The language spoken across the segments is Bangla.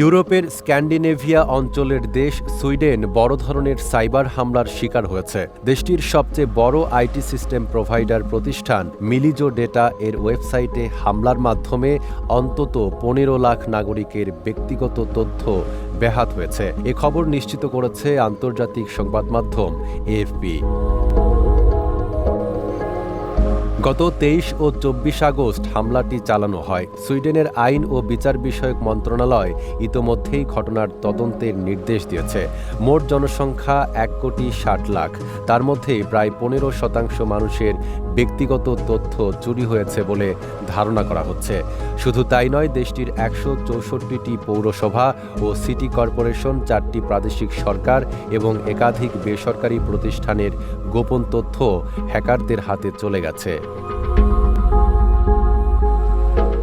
ইউরোপের স্ক্যান্ডিনেভিয়া অঞ্চলের দেশ সুইডেন বড় ধরনের সাইবার হামলার শিকার হয়েছে। দেশটির সবচেয়ে বড় আইটি সিস্টেম প্রোভাইডার প্রতিষ্ঠান মিলিজো ডেটা এর ওয়েবসাইটে হামলার মাধ্যমে অন্তত পনেরো লাখ নাগরিকের ব্যক্তিগত তথ্য ব্যাহাত হয়েছে। এ খবর নিশ্চিত করেছে আন্তর্জাতিক সংবাদ মাধ্যম এএফপি। গত তেইশ ও চব্বিশ আগস্ট হামলাটি চালানো হয়। সুইডেনের আইন ও বিচার বিষয়ক মন্ত্রণালয় ইতোমধ্যেই ঘটনার তদন্তের নির্দেশ দিয়েছে। মোট জনসংখ্যা এক কোটি ষাট লাখ। তার মধ্যে প্রায় পনেরো শতাংশ মানুষের ব্যক্তিগত তথ্য চুরি হয়েছে বলে ধারণা করা হচ্ছে। শুধু তাই নয়, দেশটির একশো চৌষট্টিটি পৌরসভা ও সিটি কর্পোরেশন, চারটি প্রাদেশিক সরকার এবং একাধিক বেসরকারি প্রতিষ্ঠানের গোপন তথ্য হ্যাকারদের হাতে চলে গেছে।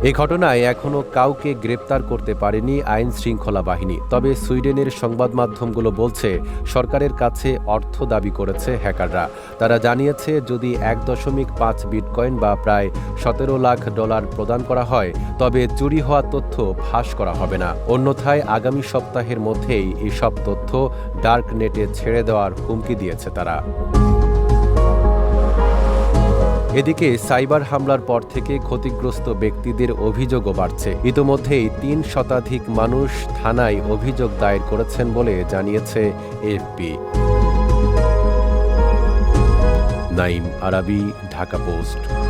এই ঘটনায় এখনও কাউকে গ্রেপ্তার করতে পারেনি আইন শৃঙ্খলা বাহিনী। তবে সুইডেনের সংবাদ মাধ্যমগুলো বলছে, সরকারের কাছে অর্থ দাবি করেছে হ্যাকাররা। তারা জানিয়েছে, যদি এক দশমিক পাঁচ বিটকয়েন বা প্রায় সতেরো লাখ ডলার প্রদান করা হয়, তবে চুরি হওয়া তথ্য ফাঁস করা হবে না। অন্যথায় আগামী সপ্তাহের মধ্যেই এসব তথ্য ডার্ক নেটে ছেড়ে দেওয়ার হুমকি দিয়েছে তারা। এদিকে সাইবার হামলার পর থেকে ক্ষতিগ্রস্ত ব্যক্তিদের অভিযোগও বাড়ছে। ইতোমধ্যেই তিন শতাধিক মানুষ থানায় অভিযোগ দায়ের করেছেন বলে জানিয়েছে এফপি। নাইম আরাবি, ঢাকা পোস্ট।